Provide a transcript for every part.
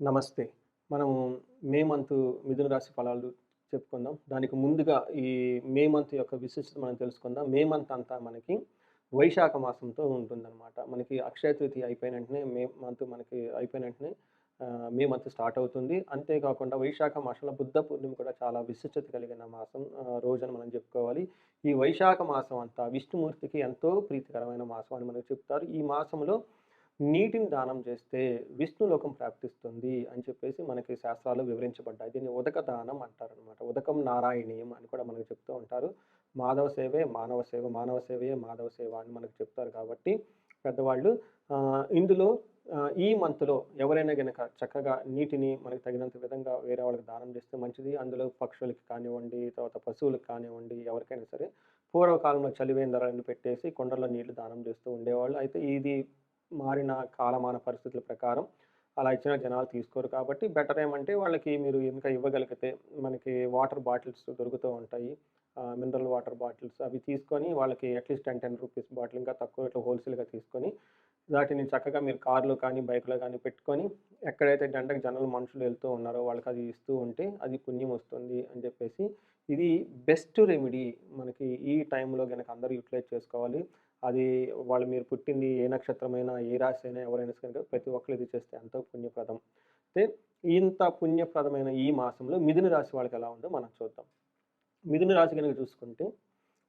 నమస్తే. మనం May month మిథున రాశి ఫలాలు చెప్పుకుందాం. దానికి ముందుగా ఈ మే మంత్ యొక్క విశిష్టత మనం తెలుసుకుందాం. మే మంత్ అంతా మనకి వైశాఖ మాసంతో ఉంటుందన్నమాట మనకి అక్షయ తృతీయ అయిపోయిన వెంటనే మే మంత్ మనకి అయిపోయిన వెంటనే మే మంత్ స్టార్ట్ అవుతుంది. అంతేకాకుండా వైశాఖ మాసంలో బుద్ధ పూర్ణిమ కూడా చాలా విశిష్టత కలిగిన మాసం ఆహ్, రోజని మనం చెప్పుకోవాలి. ఈ వైశాఖ మాసం అంతా విష్ణుమూర్తికి ఎంతో ప్రీతికరమైన మాసం అని మనకు చెప్తారు. ఈ మాసంలో నీటిని దానం చేస్తే విష్ణులోకం ప్రాప్తిస్తుంది అని చెప్పేసి మనకి శాస్త్రాలు వివరించబడ్డాయి. దీన్ని ఉదక దానం అంటారనమాట. ఉదకం నారాయణీయం అని కూడా మనకు చెప్తూ ఉంటారు. మాధవ సేవే మానవ సేవ, మానవ సేవయే మాధవ సేవ అని మనకు చెప్తారు కాబట్టి పెద్దవాళ్ళు ఇందులో ఈ మంత్‌లో ఎవరైనా గనక చక్కగా నీటిని మనకు తగినంత విధంగా వేరే వాళ్ళకి దానం చేస్తే మంచిది. అందులో పక్షులకి కానివ్వండి, తర్వాత పశువులకు కానివ్వండి, ఎవరికైనా సరే పూర్వకాలంలో చలివేందరాన్ని పెట్టేసి కొండల్లో నీళ్ళు దానం చేస్తూ ఉండేవాళ్ళు. అయితే ఇది మారిన కాలమాన పరిస్థితుల ప్రకారం అలా ఇచ్చిన జనాలు తీసుకోరు కాబట్టి బెటర్ ఏమంటే వాళ్ళకి మీరు ఇంకా ఇవ్వగలిగితే మనకి వాటర్ బాటిల్స్ దొరుకుతూ ఉంటాయి. మినరల్ వాటర్ బాటిల్స్ అవి తీసుకొని వాళ్ళకి అట్‌లీస్ట్ 10, 10 రూపీస్ బాటిల్ ఇంకా తక్కువ ఇట్లా హోల్‌సేల్‌గా తీసుకొని వాటిని చక్కగా మీరు కార్‌లో కానీ, బైక్‌లో కానీ పెట్టుకొని ఎక్కడైతే దండకు జనాలు మనుషులు వెళ్తూ ఉన్నారో వాళ్ళకి అది ఇస్తూ ఉంటే అది పుణ్యం వస్తుంది అని చెప్పేసి ఇది బెస్ట్ రెమెడీ మనకి ఈ టైంలో గనక అందరూ యూటిలైజ్ చేసుకోవాలి. అది వాళ్ళు మీరు పుట్టింది ఏ నక్షత్రమైనా, ఏ రాశి అయినా ఎవరైనా కనుక ప్రతి ఒక్కళ్ళు ఇది చేస్తే ఎంతో పుణ్యప్రదం. అయితే ఇంత పుణ్యప్రదమైన ఈ మాసంలో మిథున రాశి వాళ్ళకి ఎలా ఉందో మనం చూద్దాం. మిథున రాశి కనుక చూసుకుంటే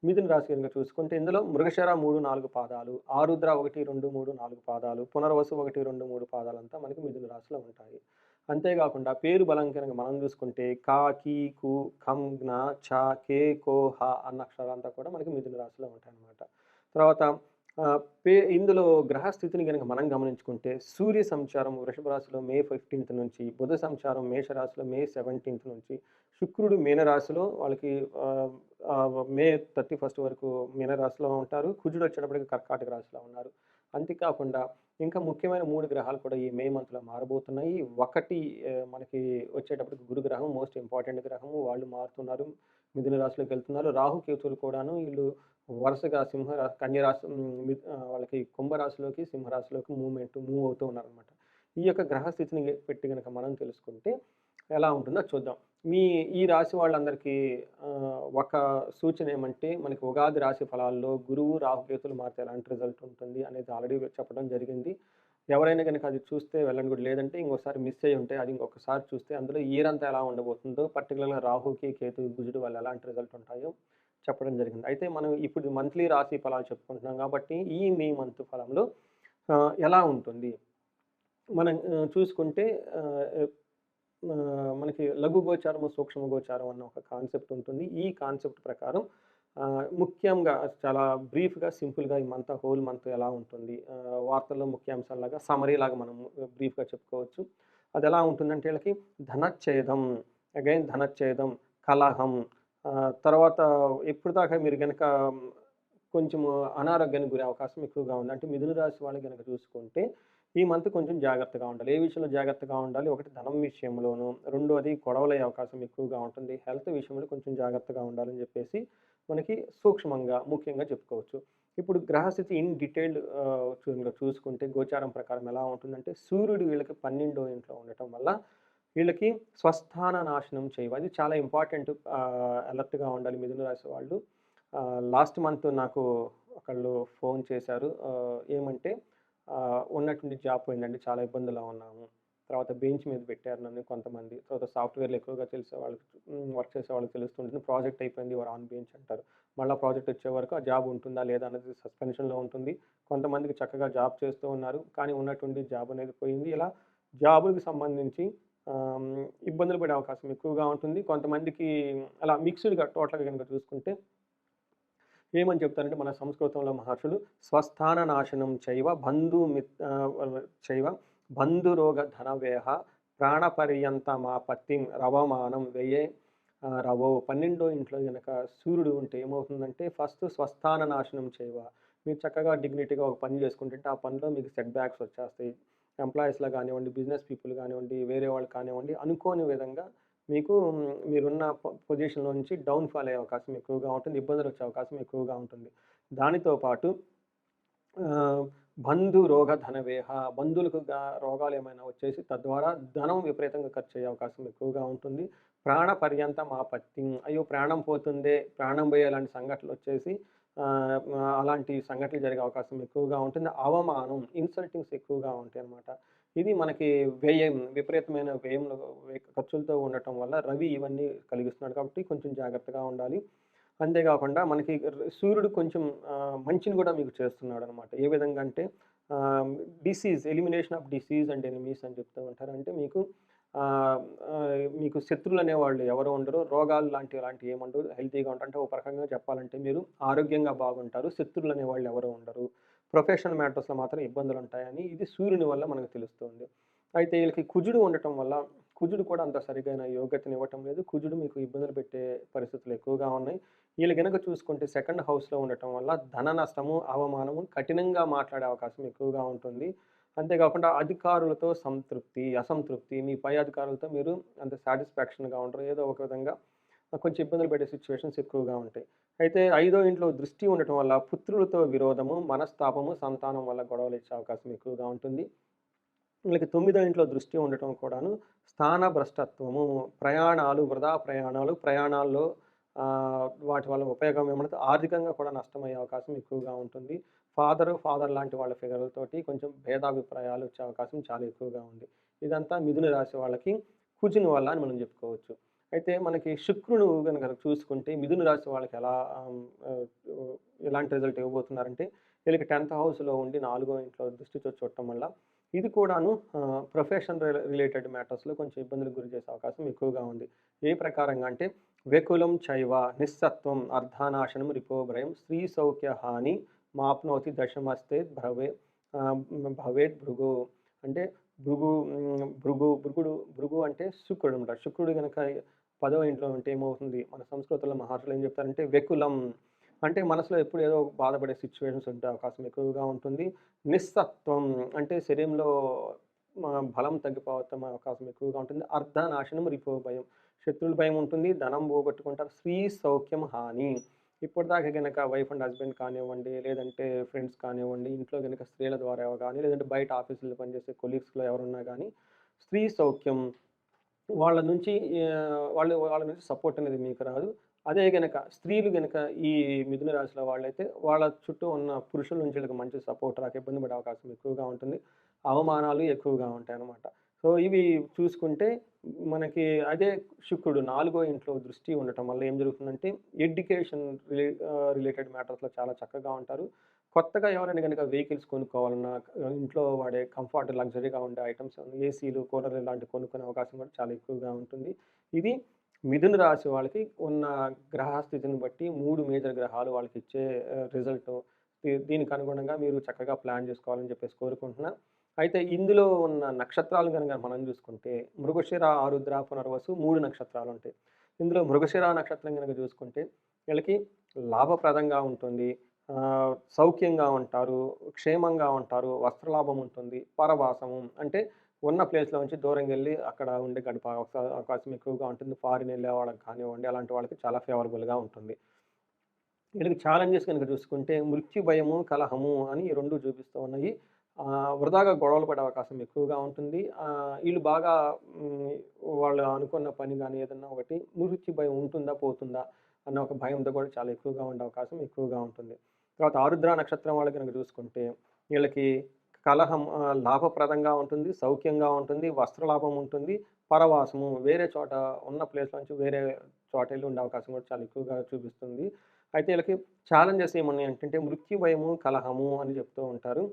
మిథున రాశి కనుక చూసుకుంటే ఇందులో మృగశర మూడు నాలుగు పాదాలు, ఆరుద్ర 1, 2, 3, 4 పాదాలు, పునర్వసు 1, 2, 3 పాదాలంతా మనకి మిథున రాశిలో ఉంటాయి. అంతేకాకుండా పేరు బలం కనుక మనం చూసుకుంటే కా కీ కు, ఖం, జ్ఞ, ఛ, కే, కో, హ అన్న అక్షరాలంతా కూడా మనకి మిథున రాశిలో ఉంటాయన్నమాట. తర్వాత పే ఇందులో గ్రహ స్థితిని గనుక మనం గమనించుకుంటే సూర్య సంచారం వృషభ రాశిలో మే 15థ్ నుంచి, బుధ సంచారం మేషరాశిలో మే 17థ్ నుంచి, శుక్రుడు మీనరాశిలో వాళ్ళకి మే థర్టీ ఫస్ట్ వరకు మీనరాశిలో ఉంటారు. కుజుడు వచ్చేటప్పటికి కర్కాటక రాశిలో ఉన్నారు. అంతేకాకుండా ఇంకా ముఖ్యమైన మూడు గ్రహాలు కూడా ఈ మే మంత్‌లో మారబోతున్నాయి. ఒకటి మనకి వచ్చేటప్పటికి గురుగ్రహం మోస్ట్ ఇంపార్టెంట్ గ్రహము. వాళ్ళు మారుతున్నారు. మిథున రాశిలోకి వెళ్తున్నారు. రాహు, కేతువులు కూడాను వీళ్ళు వరుసగా సింహ కన్యరాశి వాళ్ళకి కుంభరాశిలోకి, సింహరాశిలోకి మూవ్‌మెంట్ మూవ్ అవుతూ ఉన్నారనమాట. ఈ యొక్క గ్రహస్థితిని పెట్టి గనక మనం తెలుసుకుంటే ఎలా ఉంటుందో చూద్దాం. మీ ఈ రాశి వాళ్ళందరికీ ఒక సూచన ఏమంటే మనకి ఉగాది రాశి ఫలాల్లో గురువు, రాహుకేతులు మారితే ఎలాంటి రిజల్ట్ ఉంటుంది అనేది ఆల్రెడీ చెప్పడం జరిగింది. ఎవరైనా గనక అది చూస్తే వెళ్ళండి కూడా లేదంటే ఇంకోసారి మిస్ అయ్యి ఉంటే అది ఇంకొకసారి చూస్తే అందులో ఈరంతా ఎలా ఉండబోతుందో పర్టికులర్గా రాహుకి, కేతు గుజుడు వల్ల ఎలాంటి రిజల్ట్ ఉంటాయో చెప్పడం జరిగింది. అయితే మనం ఇప్పుడు మంత్లీ రాశి ఫలాలు చెప్పుకుంటున్నాం కాబట్టి ఈ మే మంత్ ఫలంలో ఎలా ఉంటుంది? మనం చూసుకుంటే మనకి లఘు గోచారము, సూక్ష్మ గోచారం అన్న ఒక కాన్సెప్ట్ ఉంటుంది. ఈ కాన్సెప్ట్ ప్రకారం ముఖ్యంగా చాలా బ్రీఫ్‌గా, సింపుల్‌గా ఈ మంత్ హోల్ మంత్ ఎలా ఉంటుంది? వార్తల్లో ముఖ్యాంశాల్లాగా సమ్మరీ లాగా మనం బ్రీఫ్‌గా చెప్పుకోవచ్చు. అది ఎలా ఉంటుందంటే వీళ్ళకి ధనచ్ఛేదం, అగైన్ ధనచ్ఛేదం, కలహం తర్వాత ఎప్పటిదాకా మీరు కనుక కొంచెం అనారోగ్యానికి గురే అవకాశం ఎక్కువగా ఉంది. అంటే మిథున రాశి వాళ్ళు కనుక చూసుకుంటే ఈ మంత్ కొంచెం జాగ్రత్తగా ఉండాలి. ఏ విషయంలో జాగ్రత్తగా ఉండాలి? ఒకటి ధనం విషయంలోను, రెండోది గొడవలయ్యే అవకాశం ఎక్కువగా ఉంటుంది. హెల్త్ విషయంలో కొంచెం జాగ్రత్తగా ఉండాలని చెప్పేసి మనకి సూక్ష్మంగా, ముఖ్యంగా చెప్పుకోవచ్చు. ఇప్పుడు గ్రహస్థితి ఇన్ డీటెయిల్డ్ చూసుకుంటే గోచారం ప్రకారం ఎలా ఉంటుందంటే సూర్యుడు వీళ్ళకి 12వ ఇంట్లో ఉండటం వల్ల వీళ్ళకి స్వస్థాన నాశనం చేయవు. అది చాలా ఇంపార్టెంట్ అలర్ట్‌గా ఉండాలి మిథున రాశి వాళ్ళు. లాస్ట్ మంత్ నాకు ఒకళ్ళు ఫోన్ చేశారు. ఏమంటే ఉన్నటువంటి జాబ్ పోయిందండి. చాలా ఇబ్బందులో ఉన్నాము. తర్వాత బెంచ్ మీద పెట్టారు నన్ను కొంతమంది. తర్వాత సాఫ్ట్‌వేర్‌లో ఎక్కువగా తెలిసే వాళ్ళకి వర్క్ చేసే వాళ్ళకి తెలుస్తుంటుంది. ప్రాజెక్ట్ అయిపోయింది. వారు ఆన్ బెంచ్ అంటారు. మళ్ళీ ప్రాజెక్ట్ వచ్చే వరకు ఆ జాబ్ ఉంటుందా? లేదా? అనేది సస్పెన్షన్‌లో ఉంటుంది. కొంతమందికి చక్కగా జాబ్ చేస్తూ ఉన్నారు. కానీ ఉన్నటువంటి జాబ్ అనేది పోయింది. ఇలా జాబులకు సంబంధించి ఇబ్బందులు పడే అవకాశం ఎక్కువగా ఉంటుంది. కొంతమందికి అలా మిక్స్డ్‌గా టోటల్‌గా కనుక చూసుకుంటే ఏమని చెప్తారంటే మన సంస్కృతంలో మహర్షులు స్వస్థాన నాశనం చైవ బంధు చైవ బంధురోగ ధనవేహ ప్రాణపర్యంతమాపత్తి రవమానం వ్యయే రవో 12 ఇంట్లో కనుక సూర్యుడు ఉంటే ఏమవుతుందంటే ఫస్ట్ స్వస్థాన నాశనం చేయవ మీరు చక్కగా డిగ్నిటీగా ఒక పని చేసుకుంటుంటే ఆ పనిలో మీకు సెట్ బ్యాక్స్ వచ్చేస్తాయి. ఎంప్లాయీస్‌లో కానివ్వండి, బిజినెస్ పీపుల్ కానివ్వండి, వేరే వాళ్ళు కానివ్వండి అనుకోని విధంగా మీకు మీరున్న పొజిషన్‌లో నుంచి డౌన్‌ఫాల్ అయ్యే అవకాశం ఎక్కువగా ఉంటుంది. ఇబ్బందులు వచ్చే అవకాశం ఎక్కువగా ఉంటుంది. దానితో పాటు బంధు రోగ ధనవేహ బంధువులకు రోగాలు ఏమైనా వచ్చేసి తద్వారా ధనం విపరీతంగా ఖర్చు అయ్యే అవకాశం ఎక్కువగా ఉంటుంది ప్రాణ పర్యంతం ఆపత్తి అయ్యో ప్రాణం పోతుందే ప్రాణం పోయే సంఘటనలు వచ్చేసి అలాంటి సంఘటనలు జరిగే అవకాశం ఎక్కువగా ఉంటుంది. అవమానం ఇన్సల్టింగ్స్ ఎక్కువగా ఉంటాయి అన్నమాట. ఇది మనకి వ్యయం విపరీతమైన వ్యయంలో ఖర్చులతో ఉండటం వల్ల రవి ఇవన్నీ కలిగిస్తున్నాడు కాబట్టి కొంచెం జాగ్రత్తగా ఉండాలి. అంతేకాకుండా మనకి సూర్యుడు కొంచెం మంచిని కూడా మీకు చేస్తున్నాడు అనమాట ఏ విధంగా అంటే disease elimination of disease and enemies అని చెప్తూ ఉంటారు అంటే మీకు మీకు శత్రువులు అనేవాళ్ళు ఎవరు ఉండరు. రోగాలు లాంటి లాంటివి ఏముండరు హెల్తీగా ఉంటారు. అంటే ఒక రకంగా చెప్పాలంటే మీరు ఆరోగ్యంగా బాగుంటారు. శత్రువులు అనేవాళ్ళు ఎవరు ఉండరు. ప్రొఫెషనల్ మ్యాటర్స్లో మాత్రం ఇబ్బందులు ఉంటాయని ఇది సూర్యుని వల్ల మనకు తెలుస్తుంది. అయితే వీళ్ళకి కుజుడు ఉండటం వల్ల కుజుడు కూడా అంత సరిగైన యోగ్యతను ఇవ్వటం లేదు. కుజుడు మీకు ఇబ్బందులు పెట్టే పరిస్థితులు ఎక్కువగా ఉన్నాయి. వీళ్ళు కనుక చూసుకుంటే సెకండ్ హౌస్లో ఉండటం వల్ల ధన నష్టము అవమానము కఠినంగా మాట్లాడే అవకాశం ఎక్కువగా ఉంటుంది. అంతేకాకుండా అధికారులతో సంతృప్తి అసంతృప్తి మీ పై అధికారులతో మీరు అంత సాటిస్ఫాక్షన్గా ఉండరు. ఏదో ఒక విధంగా కొంచెం ఇబ్బందులు పెట్టే సిచ్యువేషన్స్ ఎక్కువగా ఉంటాయి. అయితే ఐదో ఇంట్లో దృష్టి ఉండటం వల్ల పుత్రులతో విరోధము మనస్తాపము సంతానం వల్ల గొడవలు ఇచ్చే అవకాశం ఎక్కువగా ఉంటుంది. వీళ్ళకి తొమ్మిదో ఇంట్లో దృష్టి ఉండటం కూడాను స్థాన భ్రష్టత్వము ప్రయాణాలు వృధా ప్రయాణాలు ప్రయాణాల్లో వాటి వల్ల ఉపయోగం ఏమంటే ఆర్థికంగా కూడా నష్టమయ్యే అవకాశం ఎక్కువగా ఉంటుంది. ఫాదర్ ఫాదర్ లాంటి వాళ్ళ ఫిగర్లతోటి కొంచెం భేదాభిప్రాయాలు వచ్చే అవకాశం చాలా ఎక్కువగా ఉంది. ఇదంతా మిథున రాశి వాళ్ళకి కుజుని వల్ల అని మనం చెప్పుకోవచ్చు. అయితే మనకి శుక్రుడు కనుక చూసుకుంటే మిథున రాశి వాళ్ళకి ఎలా ఎలాంటి రిజల్ట్ ఇవ్వబోతున్నారంటే వీళ్ళకి టెన్త్ హౌస్లో ఉండి నాలుగో ఇంట్లో దృష్టి చూడటం వల్ల ఇది కూడాను ప్రొఫెషన్ రిలేటెడ్ మ్యాటర్స్లో కొంచెం ఇబ్బందులకు గురి చేసే అవకాశం ఎక్కువగా ఉంది. ఏ ప్రకారంగా అంటే వెకులం చైవ నిస్సత్వం అర్ధానాశనం రిపోభ్రయం స్త్రీ సౌఖ్య హాని మాప్నోతి దశమస్తే భవే భవేద్ భవేత్ భృగు. అంటే భృగు భృగు భృగుడు భృగు అంటే శుక్రుడు అనమాట శుక్రుడు కనుక పదవ ఇంట్లో ఉంటే ఏమవుతుంది? మన సంస్కృతంలో మహర్షులు ఏం చెప్తారంటే వెకులం అంటే మనసులో ఎప్పుడు ఏదో బాధపడే సిచ్యువేషన్స్ ఉంటే అవకాశం ఎక్కువగా ఉంటుంది. నిస్సత్వం అంటే శరీరంలో బలం తగ్గిపోవటం అవకాశం ఎక్కువగా ఉంటుంది. అర్ధనాశనం రిపో భయం. శత్రువుల భయం ఉంటుంది. ధనం పోగొట్టుకుంటారు. స్త్రీ సౌఖ్యం హాని. ఇప్పటిదాకా కనుక వైఫ్ అండ్ హస్బెండ్ కానివ్వండి లేదంటే ఫ్రెండ్స్ కానివ్వండి ఇంట్లో కనుక స్త్రీల ద్వారా కానీ లేదంటే బయట ఆఫీసులో పనిచేసే కొలీగ్స్లో ఎవరున్నా కానీ స్త్రీ సౌఖ్యం వాళ్ళ నుంచి వాళ్ళు వాళ్ళ నుంచి సపోర్ట్ అనేది మీకు రాదు. అదే గనక స్త్రీలు కనుక ఈ మిథున రాశిలో వాళ్ళైతే వాళ్ళ చుట్టూ ఉన్న పురుషుల నుంచి వీళ్ళకి మంచి సపోర్ట్ రాక ఇబ్బంది పడే అవకాశం ఎక్కువగా ఉంటుంది. అవమానాలు ఎక్కువగా ఉంటాయి అన్నమాట సో ఇవి చూసుకుంటే మనకి అదే శుక్రుడు నాలుగో ఇంట్లో దృష్టి ఉండటం వల్ల ఏం జరుగుతుందంటే ఎడ్యుకేషన్ రిలే రిలేటెడ్ మ్యాటర్స్లో చాలా చక్కగా ఉంటారు. కొత్తగా ఎవరైనా కనుక వెహికల్స్ కొనుక్కోవాలన్నా ఇంట్లో వాడే కంఫర్ట్ లగ్జరీగా ఉండే ఐటమ్స్ ఏసీలు కూలర్లు ఇలాంటివి కొనుక్కునే అవకాశం కూడా చాలా ఎక్కువగా ఉంటుంది. ఇది మిథున రాశి వాళ్ళకి ఉన్న గ్రహస్థితిని బట్టి మూడు మేజర్ గ్రహాలు వాళ్ళకి ఇచ్చే రిజల్ట్. దీనికి అనుగుణంగా మీరు చక్కగా ప్లాన్ చేసుకోవాలని చెప్పేసి కోరుకుంటున్నాను అయితే ఇందులో ఉన్న నక్షత్రాలు కనుక మనం చూసుకుంటే మృగశిర ఆరుద్ర పునర్వసు మూడు నక్షత్రాలు ఉంటాయి. ఇందులో మృగశిర నక్షత్రం కనుక చూసుకుంటే వీళ్ళకి లాభప్రదంగా ఉంటుంది. సౌఖ్యంగా ఉంటారు క్షేమంగా ఉంటారు వస్త్రలాభం ఉంటుంది పరవాసము అంటే ఉన్న ప్లేస్లో నుంచి దూరం వెళ్ళి అక్కడ ఉండి గడప అవకాశం ఎక్కువగా ఉంటుంది. ఫారిన్ వెళ్ళే వాళ్ళకి కానివ్వండి అలాంటి వాళ్ళకి చాలా ఫేవరబుల్గా ఉంటుంది. వీళ్ళకి ఛాలెంజెస్ కనుక చూసుకుంటే మృత్యు భయము కలహము అని ఈ రెండు చూపిస్తూ ఉన్నాయి. వృధాగా గొడవలు పడే అవకాశం ఎక్కువగా ఉంటుంది. వీళ్ళు బాగా వాళ్ళు అనుకున్న పని కానీ ఏదన్నా ఒకటి మృత్యు భయం ఉంటుందా పోతుందా అన్న ఒక భయంతో కూడా చాలా ఎక్కువగా ఉండే అవకాశం ఎక్కువగా ఉంటుంది. తర్వాత ఆరుద్ర నక్షత్రం వాళ్ళు కనుక చూసుకుంటే వీళ్ళకి కలహం లాభప్రదంగా ఉంటుంది సౌఖ్యంగా ఉంటుంది వస్త్రలాభం ఉంటుంది పరవాసము వేరే చోట ఉన్న ప్లేస్ నుంచి వేరే చోట వెళ్ళి ఉండే అవకాశం కూడా చాలా ఎక్కువగా చూపిస్తుంది. అయితే వీళ్ళకి ఛాలెంజెస్ ఏమున్నాయి అంటే మృత్యు భయము కలహము అని చెప్తూ ఉంటారు.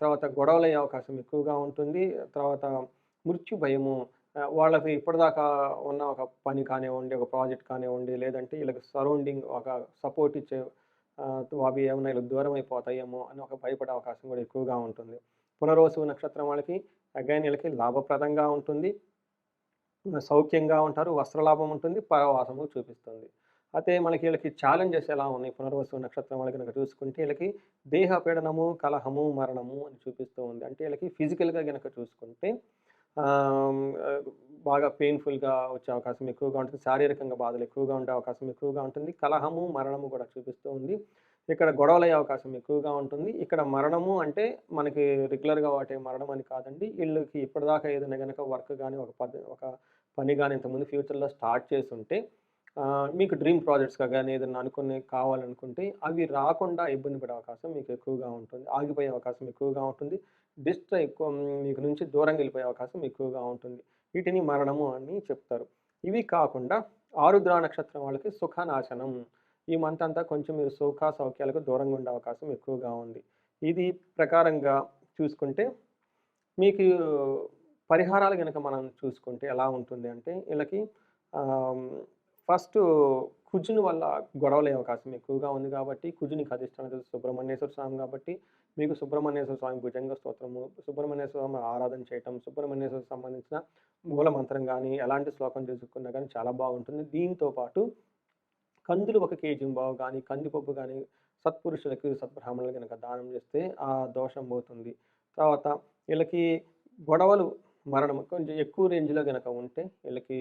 తర్వాత గొడవలయ్యే అవకాశం ఎక్కువగా ఉంటుంది. తర్వాత మృత్యు భయము వాళ్ళకి ఇప్పటిదాకా ఉన్న ఒక పని కానివ్వండి ఒక ప్రాజెక్ట్ కానివ్వండి లేదంటే వీళ్ళకి సరౌండింగ్ ఒక సపోర్ట్ ఇచ్చే అవి ఏమైనా వీళ్ళకి దూరం అయిపోతాయేమో అని ఒక భయపడే అవకాశం కూడా ఎక్కువగా ఉంటుంది. పునర్వసు నక్షత్రం వాళ్ళకి అగైన్ వీళ్ళకి లాభప్రదంగా ఉంటుంది. సౌఖ్యంగా ఉంటారు వస్త్రలాభం ఉంటుంది పరవాసము చూపిస్తుంది. అయితే మనకి వీళ్ళకి ఛాలెంజెస్ ఎలా ఉన్నాయి? పునర్వసు నక్షత్రం వాళ్ళకి కనుక చూసుకుంటే వీళ్ళకి దేహ పీడనము కలహము మరణము అని చూపిస్తూ ఉంది. అంటే వీళ్ళకి ఫిజికల్గా కనుక చూసుకుంటే బాగా పెయిన్ఫుల్గా వచ్చే అవకాశం ఎక్కువగా ఉంటుంది. శారీరకంగా బాధలు ఎక్కువగా ఉండే అవకాశం ఎక్కువగా ఉంటుంది. కలహము మరణము కూడా చూపిస్తూ ఉంది. ఇక్కడ గొడవలయ్యే అవకాశం ఎక్కువగా ఉంటుంది. ఇక్కడ మరణము అంటే మనకి రెగ్యులర్గా వాటే మరణం అని కాదండి. వీళ్ళకి ఇప్పటిదాకా ఏదైనా కనుక వర్క్ కానీ ఒక పద్ధ ఒక పని కానీ ఇంతకుముందు ఫ్యూచర్లో స్టార్ట్ చేసి ఉంటే మీకు డ్రీమ్ ప్రాజెక్ట్స్గా కానీ ఏదైనా అనుకుని కావాలనుకుంటే అవి రాకుండా ఇబ్బంది పడే అవకాశం మీకు ఎక్కువగా ఉంటుంది. ఆగిపోయే అవకాశం ఎక్కువగా ఉంటుంది. డిస్ట్రా ఎక్కువ మీకు నుంచి దూరంగా వెళ్ళిపోయే అవకాశం ఎక్కువగా ఉంటుంది. వీటిని మరణము అని చెప్తారు. ఇవి కాకుండా ఆరుద్ర నక్షత్రం వాళ్ళకి సుఖనాశనం. ఈ మంత్ అంతా కొంచెం మీరు సుఖ సౌఖ్యాలకు దూరంగా ఉండే అవకాశం ఎక్కువగా ఉంది. ఇది ప్రకారంగా చూసుకుంటే మీకు పరిహారాలు కనుక మనం చూసుకుంటే ఎలా ఉంటుంది అంటే వీళ్ళకి ఫస్ట్ కుజుని వల్ల గొడవలే అవకాశం ఎక్కువగా ఉంది కాబట్టి కుజునికి అధిష్టానం సుబ్రహ్మణ్యేశ్వర స్వామి కాబట్టి మీకు సుబ్రహ్మణ్యేశ్వర స్వామి భుజంగ స్తోత్రము సుబ్రహ్మణ్యేశ్వర స్వామి ఆరాధన చేయటం సుబ్రహ్మణ్యేశ్వర సంబంధించిన మూల మంత్రం కానీ ఎలాంటి శ్లోకం చేసుకున్నా కానీ చాలా బాగుంటుంది. దీంతో పాటు కందులు ఒక కేజీ బావు కానీ కందిపప్పు కానీ సత్పురుషులకు సద్బ్రాహ్మణులు కనుక దానం చేస్తే ఆ దోషం పోతుంది. తర్వాత వీళ్ళకి గొడవలు మరణం కొంచెం ఎక్కువ రేంజ్లో కనుక ఉంటే వీళ్ళకి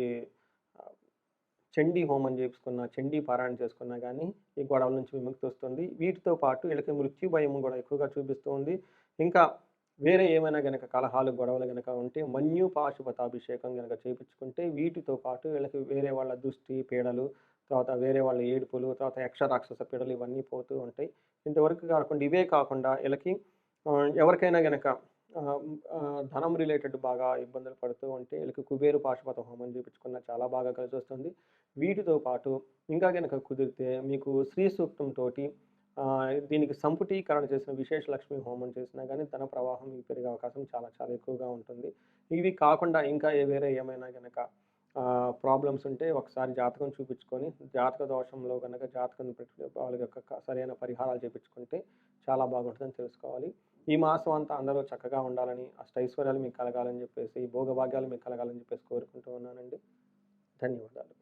చండీ హోమం చేసుకున్నా చండీ పారాయణ చేసుకున్నా కానీ ఈ గొడవల నుంచి విముక్తి వస్తుంది. వీటితో పాటు వీళ్ళకి మృత్యు భయం కూడా ఎక్కువగా చూపిస్తుంది ఇంకా వేరే ఏమైనా గనక కలహాలు గొడవలు గనక ఉంటే మన్యు పాశుపతాభిషేకం గనక చేపించుకుంటే వీటితో పాటు వీళ్ళకి వేరే వాళ్ళ దృష్టి పీడలు తర్వాత వేరే వాళ్ళ ఏడుపులు తర్వాత యక్ష రాక్షస పీడలు ఇవన్నీ పోతూ ఉంటాయి. ఇంతవరకు కాకుండా ఇవే కాకుండా వీళ్ళకి ఎవరికైనా గనక ధనం రిలేటెడ్ బాగా ఇబ్బందులు పడుతూ ఉంటే వీళ్ళకి కుబేరు పాశుపత హోమం చూపించుకున్న చాలా బాగా కలిసి వస్తుంది. వీటితో పాటు ఇంకా కనుక కుదిరితే మీకు శ్రీ సూక్తంతో దీనికి సంపుటీకరణ చేసిన విశేష లక్ష్మి హోమం చేసినా కానీ ధన ప్రవాహం మీకు పెరిగే అవకాశం చాలా చాలా ఎక్కువగా ఉంటుంది. ఇవి కాకుండా ఇంకా ఏ వేరే ఏమైనా కనుక ప్రాబ్లమ్స్ ఉంటే ఒకసారి జాతకం చూపించుకొని జాతక దోషంలో కనుక జాతకం పెట్టి వాళ్ళ యొక్క సరైన పరిహారాలు చేపించుకుంటే చాలా బాగుంటుందని తెలుసుకోవాలి. ఈ మాసం అంతా అందరూ చక్కగా ఉండాలని అష్టైశ్వర్యాలు మీకు కలగాలని చెప్పేసి భోగభాగ్యాలు మీకు కలగాలని చెప్పేసి కోరుకుంటూ ఉన్నానండి. ధన్యవాదాలు.